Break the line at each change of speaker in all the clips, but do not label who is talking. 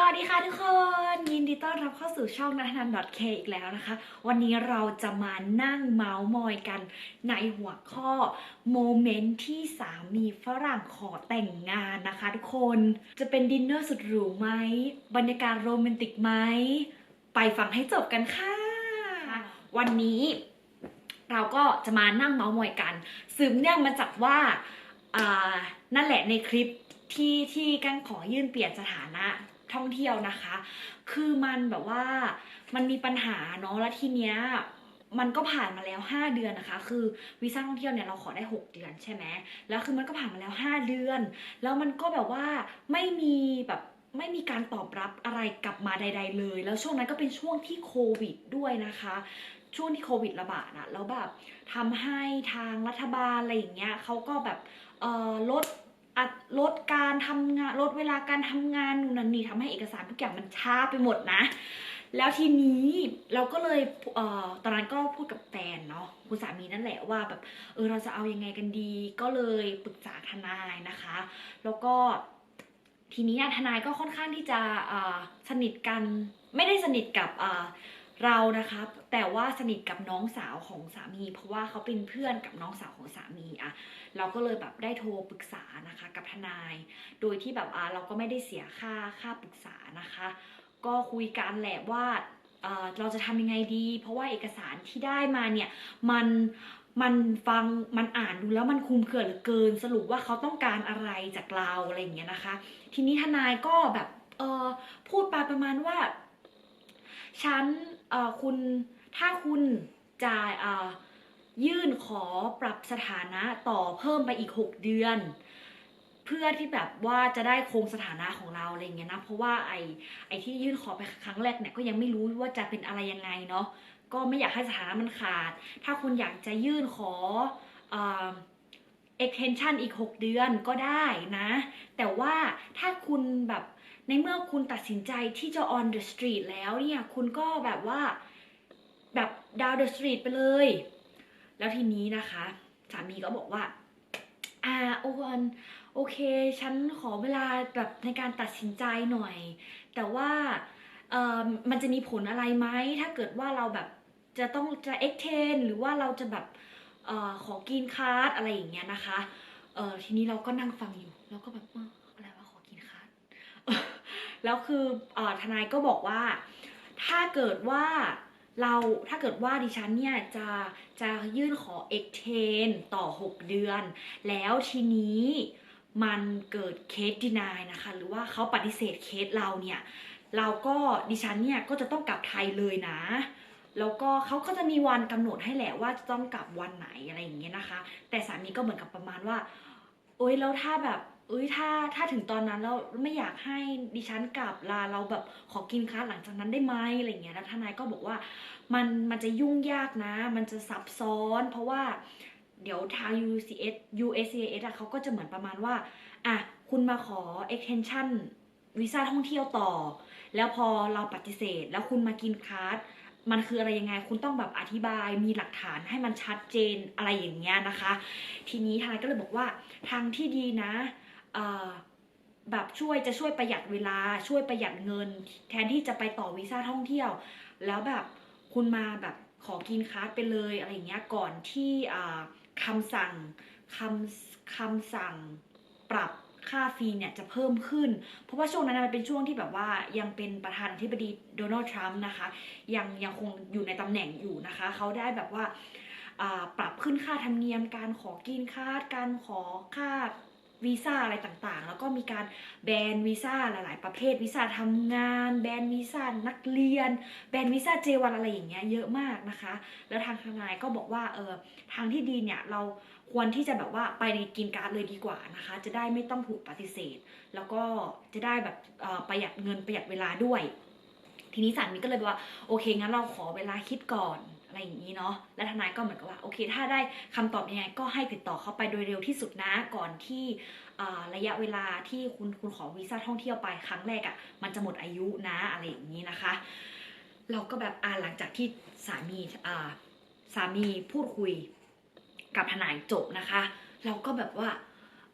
สวัสดีค่ะทุกคน ยินดีต้อนรับเข้าสู่ช่องนัทนัน .k อีกแล้วนะคะ วันนี้เราจะมานั่งเมาส์มอยกันในหัวข้อโมเมนต์ที่สามีฝรั่งขอแต่งงานนะคะทุกคนจะเป็นดินเนอร์สุดหรูไหม บรรยากาศโรแมนติกไหม ไปฟังให้จบกันค่ะ วันนี้เราก็จะมานั่งเมาส์มอยกัน สืบเนื่องมาจากว่านั่นแหละในคลิปที่ที่กั้งขอยื่นเปลี่ยนสถานะ ท่องเที่ยวนะคะ คือมันแบบว่ามันมีปัญหาเนาะแล้วทีเนี้ยมันก็ผ่านมาแล้ว 5 เดือนนะคะ คือวีซ่าท่องเที่ยวเนี่ยเราขอได้ 6 เดือนใช่ไหมแล้วคือมันก็ผ่านมาแล้ว 5 เดือน แล้วมันก็แบบว่าไม่มีแบบไม่มีการตอบรับอะไรกลับมาใด ๆ เลย แล้วช่วงนั้นก็เป็นช่วงที่โควิดด้วยนะคะ ช่วงที่โควิดระบาดอะแล้วแบบทำให้ทางรัฐบาลอะไรอย่างเงี้ยเขาก็แบบเอ่อลด ลดการทำงานลดเวลาการทำงานนู่นนั่นนี่ทำให้เอกสารทุกอย่างมันช้าไปหมดนะ แล้วทีนี้เราก็เลยเอ่อตอนนั้นก็พูดกับแฟนเนาะคุณสามีนั่นแหละว่าแบบเออเราจะเอายังไงกันดี ก็เลยปรึกษาทนายนะคะ แล้วก็ทีนี้ทนายก็ค่อนข้างที่จะเอ่อสนิทกันไม่ได้สนิทกับ เรานะคะแต่ว่าสนิทกับน้องสาวของสามี เพราะว่าเขาเป็นเพื่อนกับน้องสาวของสามีอะเราก็เลยแบบได้โทรปรึกษานะคะกับทนาย โดยที่แบบอ่าเราก็ไม่ได้เสียค่าค่าปรึกษานะคะ ก็คุยกันแหละว่าเราจะทำยังไงดี เพราะว่าเอกสารที่ได้มาเนี่ยมันมันฟังมันอ่านดูแล้วมันคุมเครือเหลือเกิน สรุปว่าเขาต้องการอะไรจากเราอะไรอย่างเงี้ยนะคะ ทีนี้ทนายก็แบบเออพูดไปประมาณว่า ฉันเอ่อคุณถ้าคุณจะเอ่อยื่นขอปรับสถานะต่อเพิ่มไปอีก 6 เดือน เพื่อที่แบบว่าจะได้คงสถานะของเราอะไรเงี้ยนะเพราะว่าไอ้ไอ้ที่ยื่นขอไปครั้งแรกเนี่ยก็ยังไม่รู้ว่าจะเป็นอะไรยังไงเนาะก็ไม่อยากให้สถานะมันขาด ถ้าคุณอยากจะยื่นขอเอ่อ extension อีก 6 เดือนก็ได้นะ แต่ว่าถ้าคุณแบบ ในเมื่อคุณตัดสินใจที่จะ on the street แล้วเนี่ยคุณก็แบบว่าแบบ down the street ไปเลย แล้วทีนี้นะคะสามีก็บอกว่าอ่าโอวันโอเค ฉันขอเวลาแบบในการตัดสินใจหน่อย แต่ว่าเอ่อมันจะมีผลอะไรไหมถ้าเกิดว่าเราแบบจะต้องจะ extend หรือว่าเราจะแบบเอ่อขอกินคาร์ดอะไรอย่างเงี้ยนะคะเออทีนี้เราก็นั่งฟังอยู่ แล้วก็แบบอออะไรวะขอกินคาร์ด แล้วคืออทนายก็บอกว่า ถ้าเกิดว่าเราถ้าเกิดว่าดิฉันเนี่ยจะจะยื่นขอ extend ต่อ 6 เดือน แล้วทีนี้มันเกิดเคสดีนายนะคะ หรือว่าเขาปฏิเสธเคสเราเนี่ย เราก็ดิฉันเนี่ยก็จะต้องกลับไทยเลยนะ แล้วก็เขาก็จะมีวันกำหนดให้แหละว่าจะต้องกลับวันไหนอะไรอย่างเงี้ยนะคะ แต่สามีก็เหมือนกับประมาณว่า โอ๊ยแล้วถ้าแบบ เอ้ยถ้าถ้าถึงตอนนั้นแล้วไม่อยากให้ดิฉันกลับลาเราแบบขอกินค้าหลังจากนั้นได้ไหมอะไรเงี้ยแล้วทนายก็บอกว่ามันมันจะยุ่งยากนะ มันจะซับซ้อน เพราะว่าเดี๋ยวทาง UCS USCIS อะเขาก็จะเหมือนประมาณว่าอะคุณมาขอ extension วีซ่าท่องเที่ยวต่อ แล้วพอเราปฏิเสธ แล้วคุณมากินคาร์ดมันคืออะไรยังไง คุณต้องแบบอธิบาย มีหลักฐานให้มันชัดเจนอะไรอย่างเงี้ยนะคะ ทีนี้ทนายก็เลยบอกว่าทางที่ดีนะ แบบช่วยจะช่วยประหยัดเวลาช่วยประหยัดเงิน แทนที่จะไปต่อวีซ่าท่องเที่ยว แล้วแบบคุณมาแบบขอกินคาร์ดไปเลยอะไรอย่างเงี้ยก่อนที่คำสั่งคำคำสั่งปรับค่าฟรีเนี่ยจะเพิ่มขึ้น เพราะว่าช่วงนั้นมันเป็นช่วงที่แบบว่ายังเป็นประธานาธิบดีโดนัลด์ทรัมป์นะคะ ยังยังคงอยู่ในตำแหน่งอยู่นะคะ เขาได้แบบว่าอ่าปรับขึ้นค่าธรรมเนียมการขอกินคาร์ดการขอค่า วีซ่าอะไรต่างๆ แล้วก็มีการแบนวีซ่าหลาย ๆ ประเภทวีซ่าทำงาน แบนวีซ่านักเรียน แบนวีซ่าเจวันอะไรอย่างเงี้ยเยอะมากนะคะ แล้วทางทนายก็บอกว่าเออทางที่ดีเนี่ยเราควรที่จะแบบว่าไปในกินการ์ดเลยดีกว่านะคะ จะได้ไม่ต้องถูกปฏิเสธ แล้วก็จะได้แบบประหยัดเงินประหยัดเวลาด้วย ทีนี้สามีก็เลยบอกว่าโอเคงั้นเราขอเวลาคิดก่อน อะไรอย่างนี้เนาะและทนายก็เหมือนกับว่าโอเค ถ้าได้คำตอบยังไง ก็ให้ติดต่อเข้าไปโดยเร็วที่สุดนะก่อนที่ระยะเวลาที่คุณคุณขอวีซ่าท่องเที่ยวไปครั้งแรกอะ่ะมันจะหมดอายุนะอะไรอย่างนี้นะคะ เราก็แบบอ่าหลังจากที่สามีอ่าสามีพูดคุยกับทนายจบนะคะ เราก็แบบว่า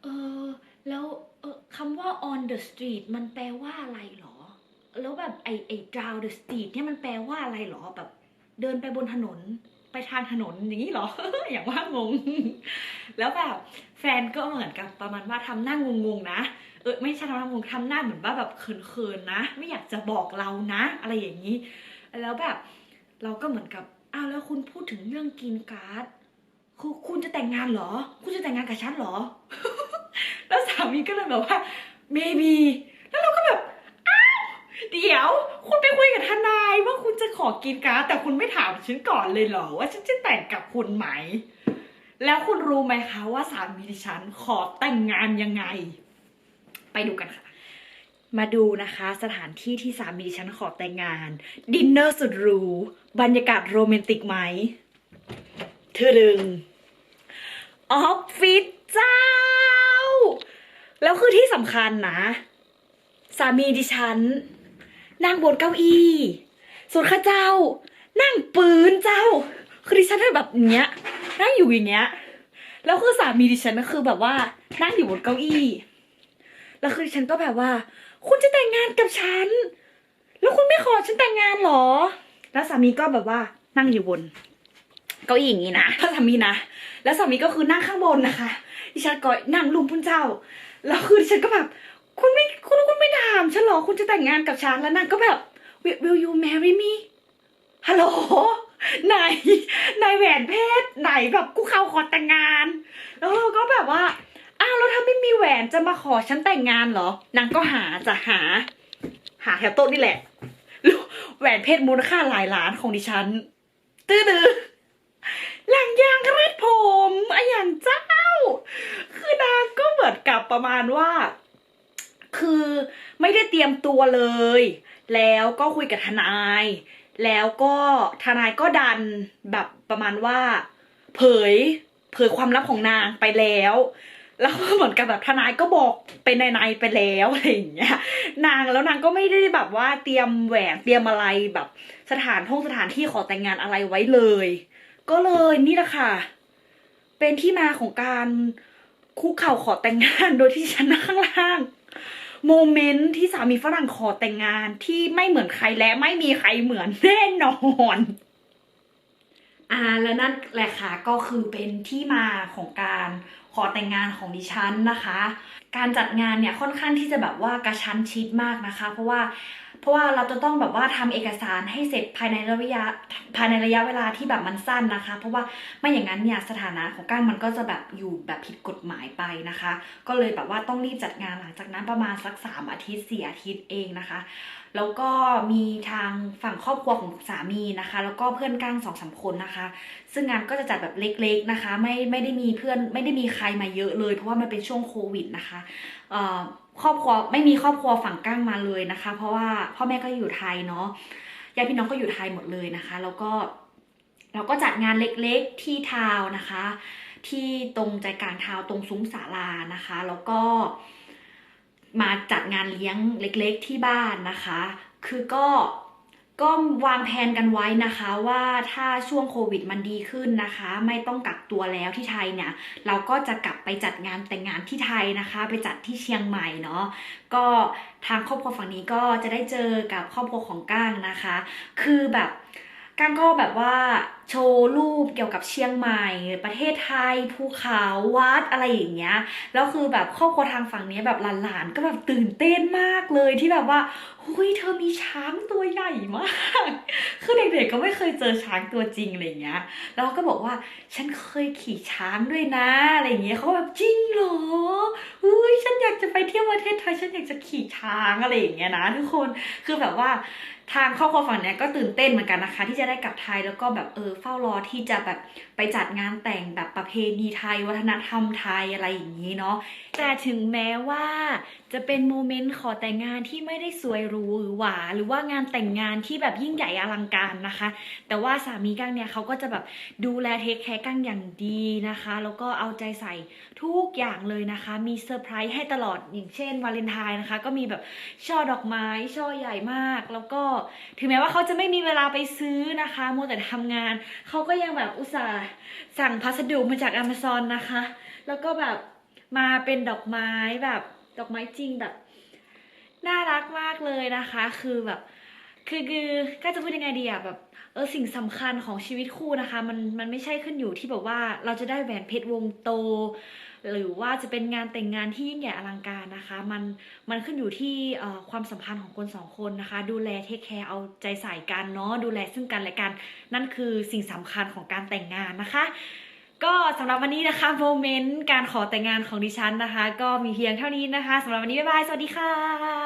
เออแล้วออคำว่า on the street มันแปลว่าอะไรหรอแบบไอไอ down the street เนี่ยมันแปลว่าอะไรหรอแบบ เดินไปบนถนนไปทางถนนอย่างนี้เหรอ อย่างว่างง แล้วแบบแฟนก็เหมือนกับประมาณว่าทำหน้างงๆนะ เออไม่ใช่ทำหน้างงทำหน้าเหมือนว่าแบบเขินๆนะ ไม่อยากจะบอกเรานะ อะไรอย่างนี้ แล้วแบบเราก็เหมือนกับอ้าวแล้วคุณพูดถึงเรื่องกินการ์ดคือคุณจะแต่งงานเหรอ คุณจะแต่งงานกับฉันเหรอ แล้วสามีก็เลยแบบว่า maybe แล้วเราก็แบบ อ้าว เดี๋ยว คุณไปคุยกับทนาย ว่าคุณจะขอกินการ์ดแต่คุณไม่ถามฉันก่อนเลยเหรอว่าฉันจะแต่งกับคุณไหม แล้วคุณรู้ไหมคะว่าสามีดิฉันขอแต่งงานยังไง ไปดูกันค่ะ มาดูนะคะ สถานที่ที่สามีดิฉันขอแต่งงาน ดินเนอร์สุดหรูบรรยากาศโรแมนติกไหมเธอดึงออฟฟิศเจ้า แล้วคือที่สำคัญนะ สามีดิฉันนั่งบนเก้าอี้ ส่วนข้าเจ้า นั่งปืนเจ้า คือดิฉันแบบเนี้ย นั่งอยู่อย่างเงี้ย แล้วคือสามีดิฉันก็คือแบบว่า นั่งอยู่บนเก้าอี้ แล้วคือดิฉันก็แบบว่า คุณจะแต่งงานกับฉัน แล้วคุณไม่ขอฉันแต่งงานเหรอ แล้วสามีก็แบบว่านั่งอยู่บน เก้าอี้อย่างนี้นะถ้าสามีนะ แล้วสามีก็คือนั่งข้างบนนะคะ ดิฉันก็นั่งลุมพุ่นเจ้า แล้วคือดิฉันก็แบบ คุณไม่คุณคุณไม่ถามฉันเหรอ คุณจะแต่งงานกับฉัน แล้วนางก็แบบ will will you marry me ฮัลโหลไหนไหนแหวนเพชรไหนแบบกูเขาขอแต่งงาน แล้วเราก็แบบว่า อ้าวแล้วถ้าไม่มีแหวนจะมาขอฉันแต่งงานเหรอนางก็หาจะหา หาแถวโต๊ะนี่แหละแหวนเพชรมูลค่าหลายล้านของดิฉัน ตื้อดือหลังยางรัดผมอะอย่างเจ้า คือนางก็เหมือนกับประมาณว่า คือไม่ได้เตรียมตัวเลย แล้วก็คุยกับทนาย แล้วก็ทนายก็ดันแบบประมาณว่า เผยเผยความลับของนางไปแล้ว แล้วก็เหมือนกับแบบทนายก็บอกเป็นในๆไปแล้วอะไรอย่างเงี้ย นางแล้วนางก็ไม่ได้แบบว่าเตรียมแหวนเตรียมอะไรแบบ สถานท่องสถานที่ขอแต่งงานอะไรไว้เลย ก็เลยนี่แหละค่ะ เป็นที่มาของการคุกเข่าขอแต่งงานโดยที่ฉันนั่งข้างล่าง โมเมนต์ที่สามีฝรั่งขอแต่งงานที่ไม่เหมือนใครและไม่มีใครเหมือนแน่นอนอ่าและนั่นแหละค่ะก็คือเป็นที่มาของการขอแต่งงานของดิฉันนะคะ การจัดงานเนี่ยค่อนข้างที่จะแบบว่ากระชั้นชิดมากนะคะ เพราะว่า เพราะว่าเราจะต้องแบบว่าทำเอกสารให้เสร็จภายในระยะภายในระยะเวลาที่แบบมันสั้นนะคะ เพราะว่าไม่อย่างนั้นเนี่ยสถานะของก้างมันก็จะแบบอยู่แบบผิดกฎหมายไปนะคะ ก็เลยแบบว่าต้องรีบจัดงานหลังจากนั้นประมาณสักสามอาทิตย์สี่อาทิตย์เองนะคะ แล้วก็มีทางฝั่งครอบครัวของสามีนะคะ แล้วก็เพื่อนก้างสองสามคนนะคะ ซึ่งงานก็จะจัดแบบเล็กๆนะคะ ไม่ไม่ได้มีเพื่อนไม่ได้มีใครมาเยอะเลย เพราะว่ามันเป็นช่วงโควิดนะคะเอ่อ ครอบครัวไม่มีครอบครัวฝั่งก้างมาเลยนะคะ เพราะว่าพ่อแม่ก็อยู่ไทยเนาะญาติพี่น้องก็อยู่ไทยหมดเลยนะคะ แล้วก็เราก็จัดงานเล็กๆที่ทาวนะคะ ที่ตรงใจกลางทาวตรงซุ้มศาลานะคะ แล้วก็มาจัดงานเลี้ยงเล็ก ๆที่บ้านนะคะ คือก็ ก็วางแผนกันไว้นะคะว่าถ้าช่วงโควิดมันดีขึ้นนะคะ ไม่ต้องกักตัวแล้วที่ไทยเนี่ย เราก็จะกลับไปจัดงานแต่งงานที่ไทยนะคะ ไปจัดที่เชียงใหม่เนาะก็ทางครอบครัวฝั่งนี้ก็จะได้เจอกับครอบครัวของก้างนะคะ คือแบบก้างก็แบบว่าโชว์รูปเกี่ยวกับเชียงใหม่ ประเทศไทยภูเขาวัดอะไรอย่างเงี้ยแล้วคือแบบครอบครัวทางฝั่งนี้แบบหลานๆก็แบบตื่นเต้นมากเลยที่แบบว่าเฮ้ยเธอมีช้างตัวใหญ่มาก คือเด็กๆก็ไม่เคยเจอช้างตัวจริงอะไรอย่างเงี้ย แล้วก็บอกว่าฉันเคยขี่ช้างด้วยนะอะไรอย่างเงี้ยเขาแบบจริงเหรออุ้ยฉันอยากจะไปเที่ยวประเทศไทยฉันอยากจะขี่ช้างอะไรอย่างเงี้ยนะทุกคน คือแบบว่าทางครอบครัวฝั่งเนี้ยก็ตื่นเต้นเหมือนกันนะคะ ที่จะได้กลับไทยแล้วก็แบบเออเฝ้ารอที่จะแบบไปจัดงานแต่งแบบประเพณีไทย วัฒนธรรมไทยอะไรอย่างนี้เนาะแต่ถึงแม้ว่าจะเป็นโมเมนต์ขอแต่งงานที่ไม่ได้สวยหรูหรือหวาหรือว่างานแต่งงานที่แบบยิ่งใหญ่อลังการนะคะ แต่ว่าสามีกั้งเนี่ยเขาก็จะแบบดูแลเทคแคร์กั้งอย่างดีนะคะ แล้วก็เอาใจใส่ทุกอย่างเลยนะคะ มีเซอร์ไพรส์ให้ตลอดอย่างเช่นวาเลนไทน์นะคะ ก็มีแบบช่อดอกไม้ช่อใหญ่มาก แล้วก็ถึงแม้ว่าเขาจะไม่มีเวลาไปซื้อนะคะโมแต่ทำงานเขาก็ยังแบบอุตส่าห์สั่งพัสดุมาจาก Amazon นะคะ แล้วก็แบบมาเป็นดอกไม้แบบดอกไม้จริงแบบน่ารักมากเลยนะคะ คือแบบคือคือก็จะพูดยังไงดีอะแบบเออสิ่งสำคัญของชีวิตคู่นะคะ มันมันไม่ใช่ขึ้นอยู่ที่แบบว่าเราจะได้แหวนเพชรวงโต หรือว่าจะเป็นงานแต่งงานที่ยิ่งใหญ่อลังการนะคะ มันมันขึ้นอยู่ที่ความสัมพันธ์ของคนสองคนนะคะ ดูแลเทคแคร์เอาใจใส่กันเนาะดูแลซึ่งกันและกัน นั่นคือสิ่งสำคัญของการแต่งงานนะคะก็สำหรับวันนี้นะคะโมเมนต์การขอแต่งงานของดิฉันนะคะ ก็มีเพียงเท่านี้นะคะสำหรับวันนี้ บ๊ายบาย สวัสดีค่ะ